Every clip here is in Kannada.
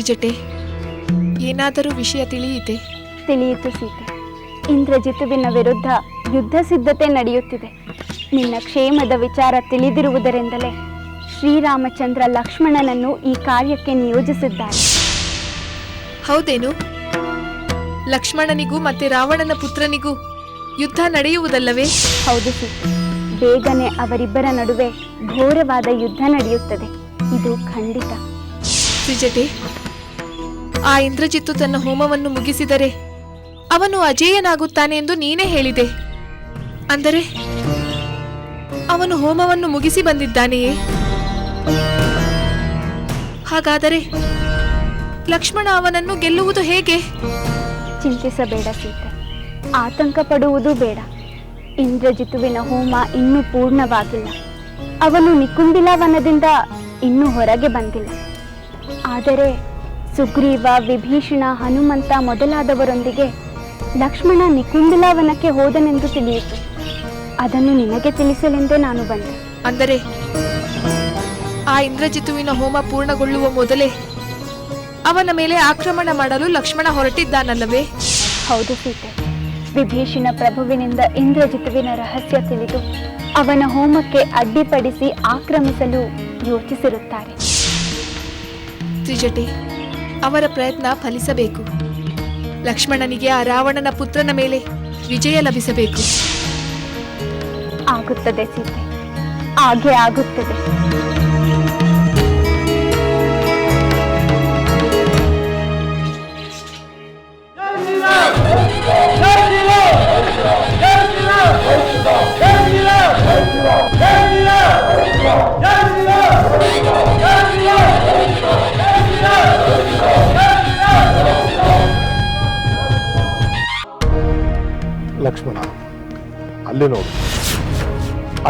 ತ್ರಿಜಟೆ ಏನಾದರೂ ವಿಷಯ ತಿಳಿಯಿತೆ? ತಿಳಿಯಿತು ಸೀತೆ. ಇಂದ್ರಜಿತುವಿನ ವಿರುದ್ಧ ಯುದ್ಧ ಸಿದ್ಧತೆ ನಡೆಯುತ್ತಿದೆ. ನಿನ್ನ ಕ್ಷೇಮದ ವಿಚಾರ ತಿಳಿದಿರುವುದರಿಂದಲೇ ಶ್ರೀರಾಮಚಂದ್ರ ಲಕ್ಷ್ಮಣನನ್ನು ಈ ಕಾರ್ಯಕ್ಕೆ ನಿಯೋಜಿಸಿದ್ದಾರೆ. ಹೌದೇನು? ಲಕ್ಷ್ಮಣನಿಗೂ ಮತ್ತೆ ರಾವಣನ ಪುತ್ರನಿಗೂ ಯುದ್ಧ ನಡೆಯುವುದಲ್ಲವೇ? ಹೌದು ಸೀತೆ. ಬೇಗನೆ ಅವರಿಬ್ಬರ ನಡುವೆ ಘೋರವಾದ ಯುದ್ಧ ನಡೆಯುತ್ತದೆ. ಇದು ಖಂಡಿತ. ತ್ರಿಜಟೆ ಆ ಇಂದ್ರಜಿತ್ತು ತನ್ನ ಹೋಮವನ್ನು ಮುಗಿಸಿದರೆ ಅವನು ಅಜೇಯನಾಗುತ್ತಾನೆ ಎಂದು ನೀನೇ ಹೇಳಿದೆ. ಅಂದರೆ ಅವನು ಹೋಮವನ್ನು ಮುಗಿಸಿ ಬಂದಿದ್ದಾನೆಯೇ? ಹಾಗಾದರೆ ಲಕ್ಷ್ಮಣ ಅವನನ್ನು ಗೆಲ್ಲುವುದು ಹೇಗೆ? ಚಿಂತಿಸಬೇಡ ಸೀತೆ. ಆತಂಕ ಪಡುವುದು ಬೇಡ. ಇಂದ್ರಜಿತುವಿನ ಹೋಮ ಇನ್ನೂ ಪೂರ್ಣವಾಗಿಲ್ಲ. ಅವನು ನಿಕುಂಬಿಲ ವನದಿಂದ ಇನ್ನೂ ಹೊರಗೆ ಬಂದಿಲ್ಲ. ಆದರೆ ಸುಗ್ರೀವ ವಿಭೀಷಣ ಹನುಮಂತ ಮೊದಲಾದವರೊಂದಿಗೆ ಲಕ್ಷ್ಮಣ ನಿಕುಂಡಲಾವನಕ್ಕೆ ವನಕ್ಕೆ ಹೋದನೆಂದು ತಿಳಿಯಿತು. ಅದನ್ನು ನಿನಗೆ ತಿಳಿಸಲೆಂದೇ ನಾನು ಬಂದೆ. ಅಂದರೆ ಆ ಇಂದ್ರಜಿತುವಿನ ಹೋಮ ಪೂರ್ಣಗೊಳ್ಳುವ ಮೊದಲೇ ಅವನ ಮೇಲೆ ಆಕ್ರಮಣ ಮಾಡಲು ಲಕ್ಷ್ಮಣ ಹೊರಟಿದ್ದಾನಲ್ಲವೇ? ಹೌದು ಸೀತೆ. ವಿಭೀಷಣ ಪ್ರಭುವಿನಿಂದ ಇಂದ್ರಜಿತುವಿನ ರಹಸ್ಯ ತಿಳಿದು ಅವನ ಹೋಮಕ್ಕೆ ಅಡ್ಡಿಪಡಿಸಿ ಆಕ್ರಮಿಸಲು ಯೋಚಿಸಿರುತ್ತಾರೆ. ತ್ರಿಜಟೆ ಅವರ ಪ್ರಯತ್ನ ಫಲಿಸಬೇಕು. ಲಕ್ಷ್ಮಣನಿಗೆ ಆ ರಾವಣನ ಪುತ್ರನ ಮೇಲೆ ವಿಜಯ ಲಭಿಸಬೇಕು. ಆಗುತ್ತದೆ ಸೀತೆ. ಹಾಗೆ ಆಗುತ್ತದೆ.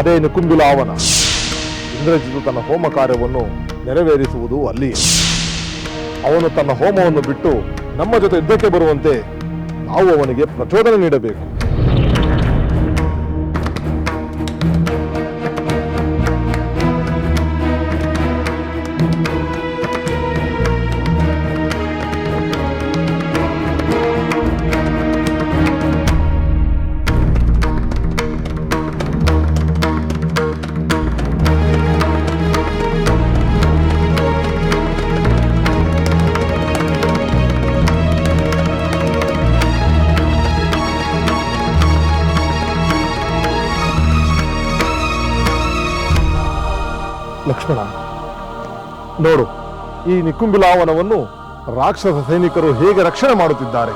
ಅದೇ ನಿಕುಂಬಿಲಾವನ ಇಂದ್ರಜಿತು ತನ್ನ ಹೋಮ ಕಾರ್ಯವನ್ನು ನೆರವೇರಿಸುವುದು ಅಲ್ಲಿ. ಅವನು ತನ್ನ ಹೋಮವನ್ನು ಬಿಟ್ಟು ನಮ್ಮ ಜೊತೆ ಯುದ್ಧಕ್ಕೆ ಬರುವಂತೆ ನಾವು ಅವನಿಗೆ ಪ್ರಚೋದನೆ ನೀಡಬೇಕು. ನೋಡು ಈ ನಿಕುಂಬಿಲಾವನವನ್ನು ರಾಕ್ಷಸ ಸೈನಿಕರು ಹೇಗೆ ರಕ್ಷಣೆ ಮಾಡುತ್ತಿದ್ದಾರೆ?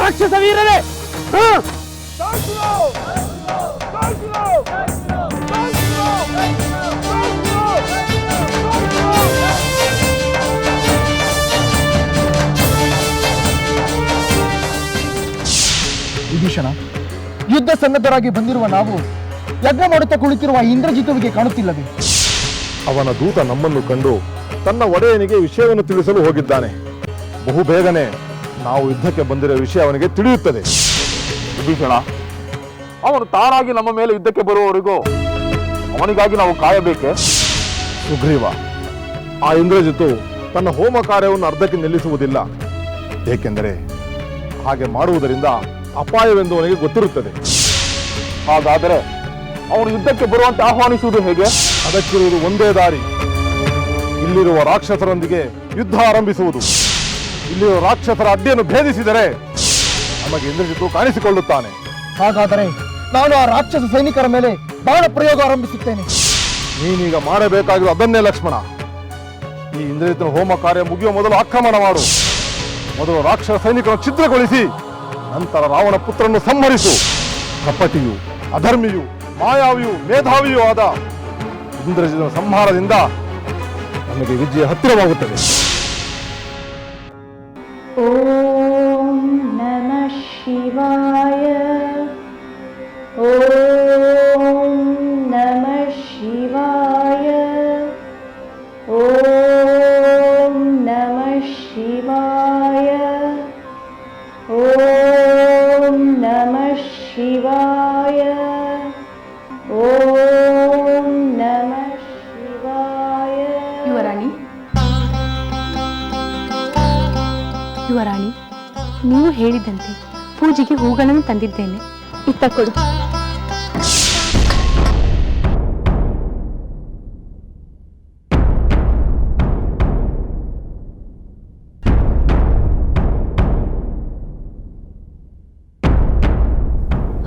ರಾಕ್ಷಸ ವೀರರೇ ವಿಭೀಷಣ ಯುದ್ಧ ಸನ್ನದ್ಧರಾಗಿ ಬಂದಿರುವ ನಾವು ಯಜ್ಞ ಮಾಡುತ್ತಾ ಕುಳಿತಿರುವ ಇಂದ್ರಜಿತುವಿಗೆ ಕಾಣುತ್ತಿಲ್ಲವೇ? ಅವನ ದೂತ ನಮ್ಮನ್ನು ಕಂಡು ತನ್ನ ಒಡೆಯನಿಗೆ ವಿಷಯವನ್ನು ತಿಳಿಸಲು ಹೋಗಿದ್ದಾನೆ. ಬಹು ಬೇಗನೆ ನಾವು ಯುದ್ಧಕ್ಕೆ ಬಂದಿರುವ ವಿಷಯ ಅವನಿಗೆ ತಿಳಿಯುತ್ತದೆ. ವಿಭೀಷಣ ಅವನು ತಾನಾಗಿ ನಮ್ಮ ಮೇಲೆ ಯುದ್ಧಕ್ಕೆ ಬರುವವರೆಗೂ ಅವನಿಗಾಗಿ ನಾವು ಕಾಯಬೇಕೆ? ಸುಗ್ರೀವ ಆ ಇಂದ್ರಜಿತು ತನ್ನ ಹೋಮ ಕಾರ್ಯವನ್ನು ಅರ್ಧಕ್ಕೆ ನಿಲ್ಲಿಸುವುದಿಲ್ಲ. ಏಕೆಂದರೆ ಹಾಗೆ ಮಾಡುವುದರಿಂದ ಅಪಾಯವೆಂದು ಅವನಿಗೆ ಗೊತ್ತಿರುತ್ತದೆ. ಹಾಗಾದರೆ ಅವನು ಯುದ್ಧಕ್ಕೆ ಬರುವಂತೆ ಆಹ್ವಾನಿಸುವುದು ಹೇಗೆ? ಅದಕ್ಕಿರುವುದು ಒಂದೇ ದಾರಿ. ಇಲ್ಲಿರುವ ರಾಕ್ಷಸರೊಂದಿಗೆ ಯುದ್ಧ ಆರಂಭಿಸುವುದು. ಇಲ್ಲಿರುವ ರಾಕ್ಷಸರ ಅಡ್ಡಿಯನ್ನು ಭೇದಿಸಿದರೆ ನಮಗೆ ಇಂದ್ರಜಿತು ಕಾಣಿಸಿಕೊಳ್ಳುತ್ತಾನೆ. ಹಾಗಾದರೆ ನಾನು ಆ ರಾಕ್ಷಸ ಸೈನಿಕರ ಮೇಲೆ ಬಾಣ ಪ್ರಯೋಗ ಆರಂಭಿಸುತ್ತೇನೆ. ನೀನೀಗ ಮಾಡಬೇಕಾಗಿರುವ ಅದನ್ನೇ ಲಕ್ಷ್ಮಣ. ಈ ಇಂದ್ರಜಿತನ ಹೋಮ ಕಾರ್ಯ ಮುಗಿಯುವ ಮೊದಲು ಆಕ್ರಮಣ ಮಾಡು. ಮೊದಲು ರಾಕ್ಷಸ ಸೈನಿಕರನ್ನು ಛಿದ್ರಗೊಳಿಸಿ. ನಂತರ ರಾವಣ ಪುತ್ರನ್ನು ಸಂಹರಿಸು. ಕಪಟಿಯು ಅಧರ್ಮಿಯು ಮಾಯಾವಿಯು ಮೇಧಾವಿಯೂ ಆದ ಇಂದ್ರಜಿನ ಸಂಹಾರದಿಂದ ನಮಗೆ ವಿಜಯ ಹತ್ತಿರವಾಗುತ್ತದೆ. ತಂದಿದ್ದೇನೆ ಇತ್ತ ಕೊಡು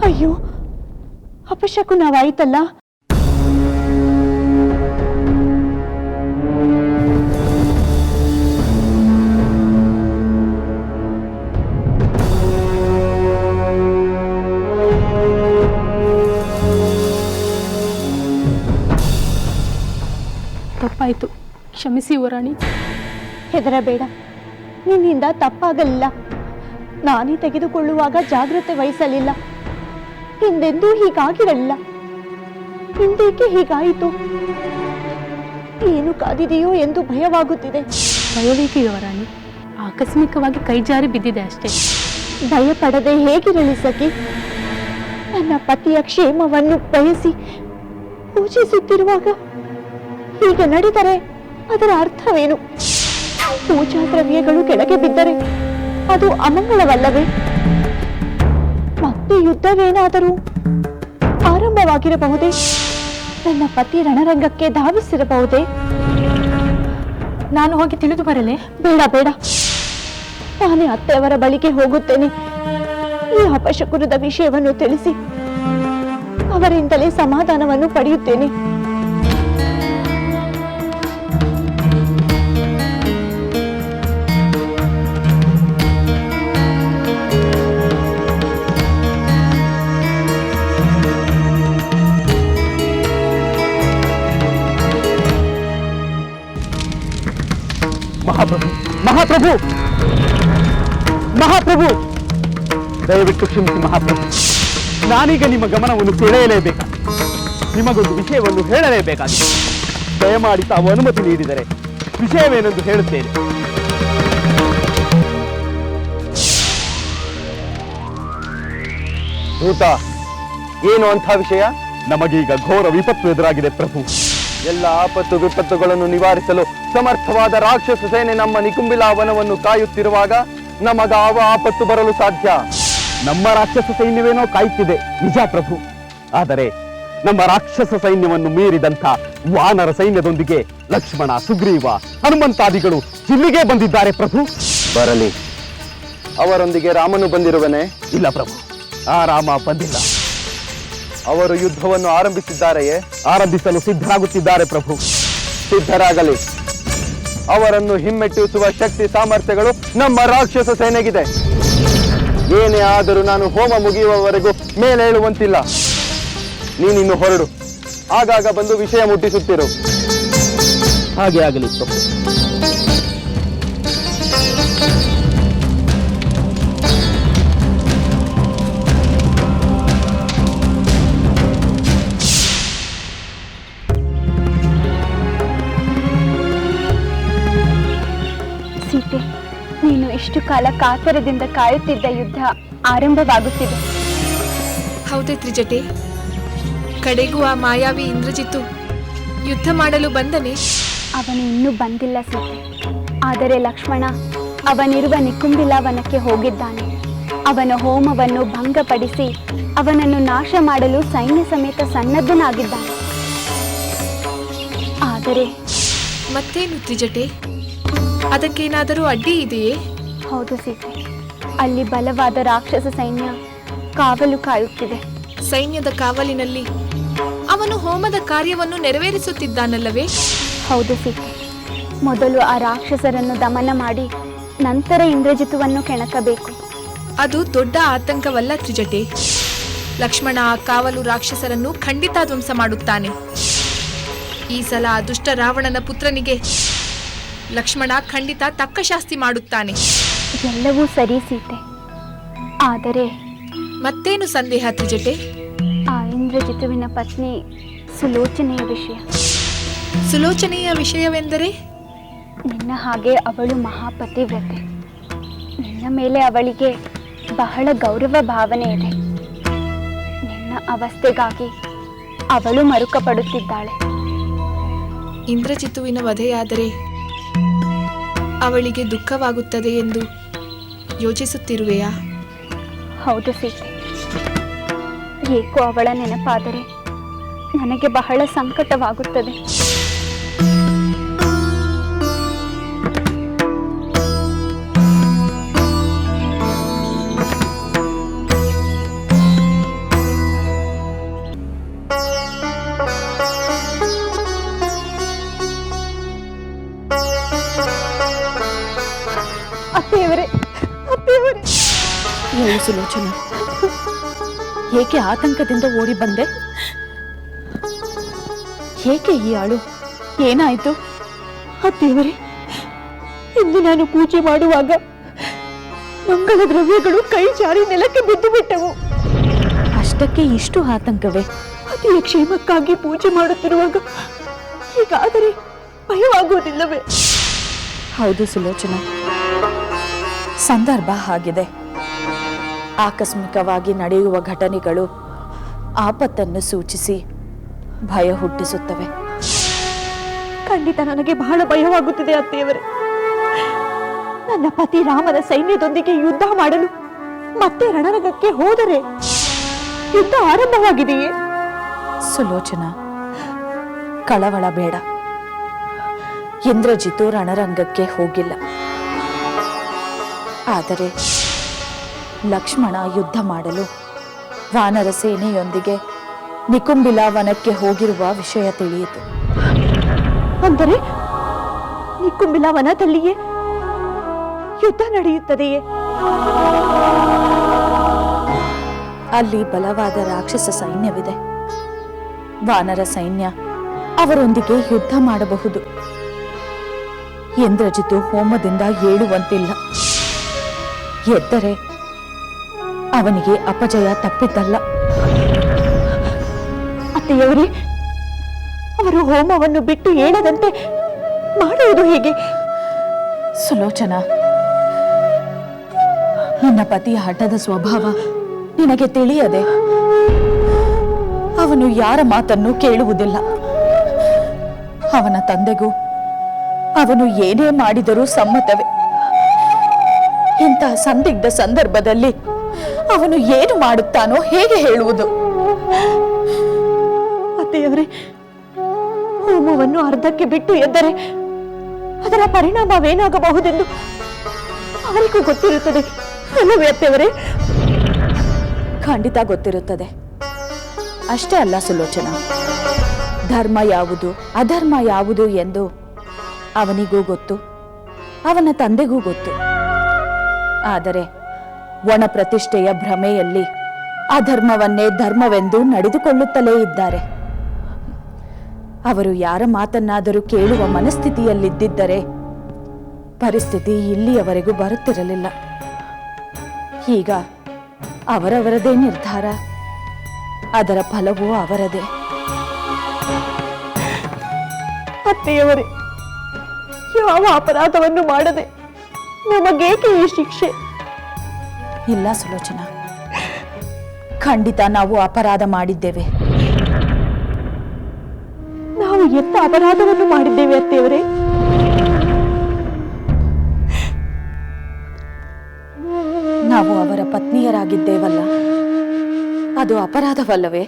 ಅಯ್ಯೋ ಅಪಶಕುನವಾಯಿತಲ್ಲ ಕ್ಷಮಿಸಿ ಯುವರಾಣಿ ಹೆದರಬೇಡ. ನಿನ್ನಿಂದ ತಪ್ಪಾಗಲಿಲ್ಲ. ನಾನೇ ತೆಗೆದುಕೊಳ್ಳುವಾಗ ಜಾಗ್ರತೆ ವಹಿಸಲಿಲ್ಲ. ಹಿಂದೆಂದೂ ಹೀಗಾಗಿರಲಿಲ್ಲ. ಹಿಂದೇಕೆ ಹೀಗಾಯಿತು? ಏನು ಕಾದಿದೆಯೋ ಎಂದು ಭಯವಾಗುತ್ತಿದೆ. ಭಯವೇಕೆ ಯುವರಾಣಿ ಆಕಸ್ಮಿಕವಾಗಿ ಕೈಜಾರಿ ಬಿದ್ದಿದೆ ಅಷ್ಟೇ. ಭಯಪಡದೆ ಹೇಗಿರಲಿ ಸಖಿ? ನನ್ನ ಪತಿಯ ಕ್ಷೇಮವನ್ನು ಬಯಸಿ ಪೂಜಿಸುತ್ತಿರುವಾಗ ಹೀಗೆ ನಡೆದರೆ ಅದರ ಅರ್ಥವೇನು? ಪೂಜಾ ದ್ರವ್ಯಗಳು ಕೆಳಗೆ ಬಿದ್ದರೆ ಅದು ಅಮಂಗಳವಲ್ಲವೇ? ಮತ್ತೆ ಯುದ್ಧವೇನಾದರೂ ಆರಂಭವಾಗಿರಬಹುದೇ? ನನ್ನ ಪತಿ ರಣರಂಗಕ್ಕೆ ಧಾವಿಸಿರಬಹುದೇ? ನಾನು ಹೋಗಿ ತಿಳಿದು ಬರಲೆ? ಬೇಡ ಬೇಡ. ನಾನೇ ಅತ್ತೆಯವರ ಬಳಿಗೆ ಹೋಗುತ್ತೇನೆ. ಈ ಅಪಶಕುರದ ವಿಷಯವನ್ನು ತಿಳಿಸಿ ಅವರಿಂದಲೇ ಸಮಾಧಾನವನ್ನು ಪಡೆಯುತ್ತೇನೆ. ಮಹಾಪ್ರಭು! ಮಹಾಪ್ರಭು! ದಯವಿಟ್ಟು ಕ್ಷಮಿಸಿ ಮಹಾಪ್ರಭು. ನಾನೀಗ ನಿಮ್ಮ ಗಮನವನ್ನು ಸೆಳೆಯಲೇಬೇಕಾಗಿದೆ ನಿಮಗೊಂದು ವಿಷಯವನ್ನು ಹೇಳಲೇಬೇಕಾಗಿದೆ. ದಯಮಾಡಿ ತಾವು ಅನುಮತಿ ನೀಡಿದರೆ ವಿಷಯವೇನೆಂದು ಹೇಳುತ್ತೇನೆ. ದೂತ ಏನು ಅಂಥ ವಿಷಯ? ನಮಗೀಗ ಘೋರ ವಿಪತ್ತು ಎದುರಾಗಿದೆ ಪ್ರಭು. ಎಲ್ಲ ಆಪತ್ತು ವಿಪತ್ತುಗಳನ್ನು ನಿವಾರಿಸಲು ಸಮರ್ಥವಾದ ರಾಕ್ಷಸ ಸೇನೆ ನಮ್ಮ ನಿಕುಂಬಿಲಾ ವನವನ್ನು ಕಾಯುತ್ತಿರುವಾಗ ನಮಗಾವ ಆಪತ್ತು ಬರಲು ಸಾಧ್ಯ. ನಮ್ಮ ರಾಕ್ಷಸ ಸೈನ್ಯವೇನೋ ಕಾಯುತ್ತಿದೆ ನಿಜ ಪ್ರಭು. ಆದರೆ ನಮ್ಮ ರಾಕ್ಷಸ ಸೈನ್ಯವನ್ನು ಮೀರಿದಂಥ ವಾನರ ಸೈನ್ಯದೊಂದಿಗೆ ಲಕ್ಷ್ಮಣ ಸುಗ್ರೀವ ಹನುಮಂತಾದಿಗಳು ಇಲ್ಲಿಗೆ ಬಂದಿದ್ದಾರೆ ಪ್ರಭು. ಬರಲಿ. ಅವರೊಂದಿಗೆ ರಾಮನು ಬಂದಿರುವನೇ? ಇಲ್ಲ ಪ್ರಭು. ಆ ರಾಮ ಬಂದಿಲ್ಲ. ಅವರು ಯುದ್ಧವನ್ನು ಆರಂಭಿಸಿದ್ದಾರೆಯೇ? ಆರಂಭಿಸಲು ಸಿದ್ಧರಾಗುತ್ತಿದ್ದಾರೆ ಪ್ರಭು. ಸಿದ್ಧರಾಗಲಿ. ಅವರನ್ನು ಹಿಮ್ಮೆಟ್ಟಿಸುವ ಶಕ್ತಿ ಸಾಮರ್ಥ್ಯಗಳು ನಮ್ಮ ರಾಕ್ಷಸ ಸೇನೆಗಿದೆ. ಏನೇ ಆದರೂ ನಾನು ಹೋಮ ಮುಗಿಯುವವರೆಗೂ ಮೇಲೇಳುವಂತಿಲ್ಲ ನೀನಿನ್ನು ಹೊರಡು. ಆಗಾಗ ಬಂದು ವಿಷಯ ಮುಟ್ಟಿಸುತ್ತಿರು. ಹಾಗೆ ಆಗಲಿ ಪ್ರಭು. ಕಾಲ ಕಾತರದಿಂದ ಕಾಯುತ್ತಿದ್ದ ಯುದ್ಧ ಆರಂಭವಾಗುತ್ತಿದೆ. ಹೌದೇ ತ್ರಿಜಟೆ. ಕಡೆಗೂ ಆ ಮಾಯಾವಿ ಇಂದ್ರಜಿತ್ತು ಯುದ್ಧ ಮಾಡಲು ಬಂದನೆ? ಅವನು ಇನ್ನೂ ಬಂದಿಲ್ಲ ಸರ್ ಆದರೆ ಲಕ್ಷ್ಮಣ ಅವನಿರುವ ನಿಕುಂಬಿಲ ವನಕ್ಕೆ ಹೋಗಿದ್ದಾನೆ. ಅವನ ಹೋಮವನ್ನು ಭಂಗಪಡಿಸಿ ಅವನನ್ನು ನಾಶ ಮಾಡಲು ಸೈನ್ಯ ಸಮೇತ ಸನ್ನದ್ಧನಾಗಿದ್ದಾನೆ. ಆದರೆ ಮತ್ತೇನು ತ್ರಿಜಟೆ? ಅದಕ್ಕೇನಾದರೂ ಅಡ್ಡಿ ಇದೆಯೇ? ಹೌದು ಸೀತೆ. ಅಲ್ಲಿ ಬಲವಾದ ರಾಕ್ಷಸ ಸೈನ್ಯ ಕಾವಲು ಕಾಯುತ್ತಿದೆ. ಸೈನ್ಯದ ಕಾವಲಿನಲ್ಲಿ ಅವನು ಹೋಮದ ಕಾರ್ಯವನ್ನು ನೆರವೇರಿಸುತ್ತಿದ್ದಾನಲ್ಲವೇ? ಹೌದು ಸೀತೆ. ಮೊದಲು ಆ ರಾಕ್ಷಸರನ್ನು ದಮನ ಮಾಡಿ ನಂತರ ಇಂದ್ರಜಿತುವನ್ನು ಕೆಣಕಬೇಕು. ಅದು ದೊಡ್ಡ ಆತಂಕವಲ್ಲ ತ್ರಿಜಟೆ. ಲಕ್ಷ್ಮಣ ಆ ಕಾವಲು ರಾಕ್ಷಸರನ್ನು ಖಂಡಿತ ಧ್ವಂಸ ಮಾಡುತ್ತಾನೆ. ಈ ಸಲ ಆ ದುಷ್ಟ ರಾವಣನ ಪುತ್ರನಿಗೆ ಲಕ್ಷ್ಮಣ ಖಂಡಿತ ತಕ್ಕ ಶಾಸ್ತಿ ಮಾಡುತ್ತಾನೆ. ಎಲ್ಲವೂ ಸರಿ ಸೀತೆ. ಆದರೆ ಮತ್ತೇನು ಸಂದೇಹ ತ್ರಿಜಟೆ? ಆ ಇಂದ್ರಜಿತುವಿನ ಪತ್ನಿ ಸುಲೋಚನೆಯ ವಿಷಯ. ಸುಲೋಚನೆಯ ವಿಷಯವೆಂದರೆ? ನಿನ್ನ ಹಾಗೆ ಅವಳು ಮಹಾಪತಿವ್ರತೆ. ನಿನ್ನ ಮೇಲೆ ಅವಳಿಗೆ ಬಹಳ ಗೌರವ ಭಾವನೆ ಇದೆ. ನಿನ್ನ ಅವಸ್ಥೆಗಾಗಿ ಅವಳು ಮರುಕ ಪಡುತ್ತಿದ್ದಾಳೆ ಇಂದ್ರಜಿತುವಿನ ವಧೆಯಾದರೆ ಅವಳಿಗೆ ದುಃಖವಾಗುತ್ತದೆ ಎಂದು ಯೋಚಿಸುತ್ತಿರುವೆಯಾ? ಹೌದು ಸೀತೆ. ಏಕೋ ಅವಳ ನೆನಪಾದರೆ ನನಗೆ ಬಹಳ ಸಂಕಟವಾಗುತ್ತದೆ. ಸುಲೋಚನ? ಏಕೆ ಆತಂಕದಿಂದ ಓಡಿ ಬಂದೆ? ಏಕೆ ಈ ಆಳು? ಏನಾಯ್ತು? ದೇವರೇ ಇಂದು ನಾನು ಪೂಜೆ ಮಾಡುವಾಗ ಮಂಗಳ ದ್ರವ್ಯಗಳು ಕೈ ಜಾರಿ ನೆಲಕ್ಕೆ ಬಿದ್ದು ಬಿಟ್ಟವು. ಅಷ್ಟಕ್ಕೆ ಇಷ್ಟು ಆತಂಕವೇ? ಅತಿಯ ಕ್ಷೇಮಕ್ಕಾಗಿ ಪೂಜೆ ಮಾಡುತ್ತಿರುವಾಗ ಹೀಗಾದರೆ ಭಯವಾಗುವುದಿಲ್ಲವೇ? ಹೌದು ಸುಲೋಚನ. ಸಂದರ್ಭ ಆಗಿದೆ. ಆಕಸ್ಮಿಕವಾಗಿ ನಡೆಯುವ ಘಟನೆಗಳು ಆಪತ್ತನ್ನು ಸೂಚಿಸಿ ಭಯ ಹುಟ್ಟಿಸುತ್ತವೆ. ಖಂಡಿತ ನನಗೆ ಬಹಳ ಭಯವಾಗುತ್ತಿದೆ ಅತ್ತೆಯವರೇ. ನನ್ನ ಪತಿ ರಾಮನ ಸೈನ್ಯದೊಂದಿಗೆ ಯುದ್ಧ ಮಾಡಲು ಮತ್ತೆ ರಣರಂಗಕ್ಕೆ ಹೋದರೆ ಯುದ್ಧ ಆರಂಭವಾಗಿದೆಯೇ? ಸುಲೋಚನ ಕಳವಳ ಬೇಡ. ಇಂದ್ರಜಿತು ರಣರಂಗಕ್ಕೆ ಹೋಗಿಲ್ಲ. ಆದರೆ ಲಕ್ಷ್ಮಣ ಯುದ್ಧ ಮಾಡಲು. ವಾನರ ಸೇನೆಯೊಂದಿಗೆ ನಿಕುಂಬಿಲ ವನಕ್ಕೆ ಹೋಗಿರುವ ವಿಷಯ ತಿಳಿಯಿತು. ಅಂದರೆ ನಿಕುಂಬಿಲ ವನದಲ್ಲಿಯೇ ಯುದ್ಧ ನಡೆಯುತ್ತದೆಯೇ? ಅಲ್ಲಿ ಬಲವಾದ ರಾಕ್ಷಸ ಸೈನ್ಯವಿದೆ. ವಾನರ ಸೈನ್ಯ ಅವರೊಂದಿಗೆ ಯುದ್ಧ ಮಾಡಬಹುದು. ಇಂದ್ರಜಿತು ಹೋಮದಿಂದ ಏಳುವಂತಿಲ್ಲ. ಎದ್ದರೆ ಅವನಿಗೆ ಅಪಜಯ ತಪ್ಪಿದ್ದಲ್ಲ. ಅತ್ತೆಯವರೇ, ಅವರು ಹೋಮವನ್ನು ಬಿಟ್ಟು ಏಳದಂತೆ ಮಾಡುವುದು ಹೇಗೆ? ಸುಲೋಚನ, ನಿನ್ನ ಪತಿಯ ಹಠದ ಸ್ವಭಾವ ನಿನಗೆ ತಿಳಿಯದೆ ಅವನು ಯಾರ ಮಾತನ್ನು ಕೇಳುವುದಿಲ್ಲ. ಅವನ ತಂದೆಗೂ ಅವನು ಏನೇ ಮಾಡಿದರೂ ಸಮ್ಮತವೇ. ಇಂತಹ ಸಂದಿಗ್ಧ ಸಂದರ್ಭದಲ್ಲಿ ಅವನು ಏನು ಮಾಡುತ್ತಾನೋ ಹೇಗೆ ಹೇಳುವುದು? ಅತ್ತೆಯವರೇ ಹೋಮವನ್ನು ಅರ್ಧಕ್ಕೆ ಬಿಟ್ಟು ಎದ್ದರೆ ಅದರ ಪರಿಣಾಮವೇನಾಗಬಹುದೆಂದು ಅವರಿಗೂ ಗೊತ್ತಿರುತ್ತದೆ. ಅಲ್ಲವೇ ಅತ್ತೆಯವರೇ? ಖಂಡಿತ ಗೊತ್ತಿರುತ್ತದೆ. ಅಷ್ಟೇ ಅಲ್ಲ ಸುಲೋಚನ. ಧರ್ಮ ಯಾವುದು ಅಧರ್ಮ ಯಾವುದು ಎಂದು ಅವನಿಗೂ ಗೊತ್ತು ಅವನ ತಂದೆಗೂ ಗೊತ್ತು. ಆದರೆ ಒಣ ಪ್ರತಿಷ್ಠೆಯ ಭ್ರಮೆಯಲ್ಲಿ ಅಧರ್ಮವನ್ನೇ ಧರ್ಮವೆಂದು ನಡೆದುಕೊಳ್ಳುತ್ತಲೇ ಇದ್ದಾರೆ. ಅವರು ಯಾರ ಮಾತನ್ನಾದರೂ ಕೇಳುವ ಮನಸ್ಥಿತಿಯಲ್ಲಿದ್ದಿದ್ದರೆ ಪರಿಸ್ಥಿತಿ ಇಲ್ಲಿಯವರೆಗೂ ಬರುತ್ತಿರಲಿಲ್ಲ. ಈಗ ಅವರವರದೇ ನಿರ್ಧಾರ. ಅದರ ಫಲವೂ ಅವರದೇ. ಅತ್ತೆಯವರೇ, ಯಾವ ಅಪರಾಧವನ್ನು ಮಾಡದೆ ನಮಗೇಕೆ ಈ ಶಿಕ್ಷೆ? ಇಲ್ಲ ಸುಲೋಚನ. ಖಂಡಿತ ನಾವು ಅಪರಾಧ ಮಾಡಿದ್ದೇವೆ. ನಾವು ಎಂತ ಅಪರಾಧವನ್ನು ಮಾಡಿದ್ದೇವೆ ಅತ್ತೆಯವರೇ? ನಾವು ಅವರ ಪತ್ನಿಯರಾಗಿದ್ದೇವಲ್ಲ. ಅದು ಅಪರಾಧವಲ್ಲವೇ?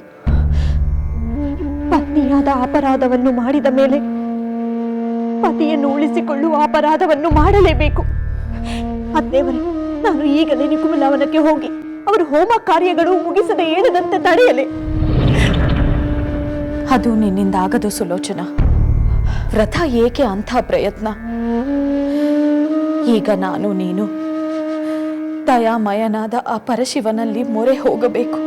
ಪತ್ನಿಯಾದ ಅಪರಾಧವನ್ನು ಮಾಡಿದ ಮೇಲೆ ಪತಿಯನ್ನು ಉಳಿಸಿಕೊಳ್ಳುವ ಅಪರಾಧವನ್ನು ಮಾಡಲೇಬೇಕು. ಅತ್ತೇವರೇ ನಾನು ಈಗಲೇ ನಿಕುಮಲಾವನಕ್ಕೆ ಹೋಗಿ ಅವರು ಹೋಮ ಕಾರ್ಯಗಳು ಮುಗಿಸದೆ ಏಳದಂತೆ ತಡೆಯಲಿ? ಅದು ನಿನ್ನಿಂದ ಆಗದು ಸುಲೋಚನ. ವ್ರತ ಏಕೆ ಅಂಥ ಪ್ರಯತ್ನ? ಈಗ ನಾನು ನೀನು ದಯಾಮಯನಾದ ಆ ಪರಶಿವನಲ್ಲಿ ಮೊರೆ ಹೋಗಬೇಕು.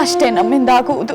ಅಷ್ಟೇ ನಮ್ಮಿಂದಾಗುವುದು.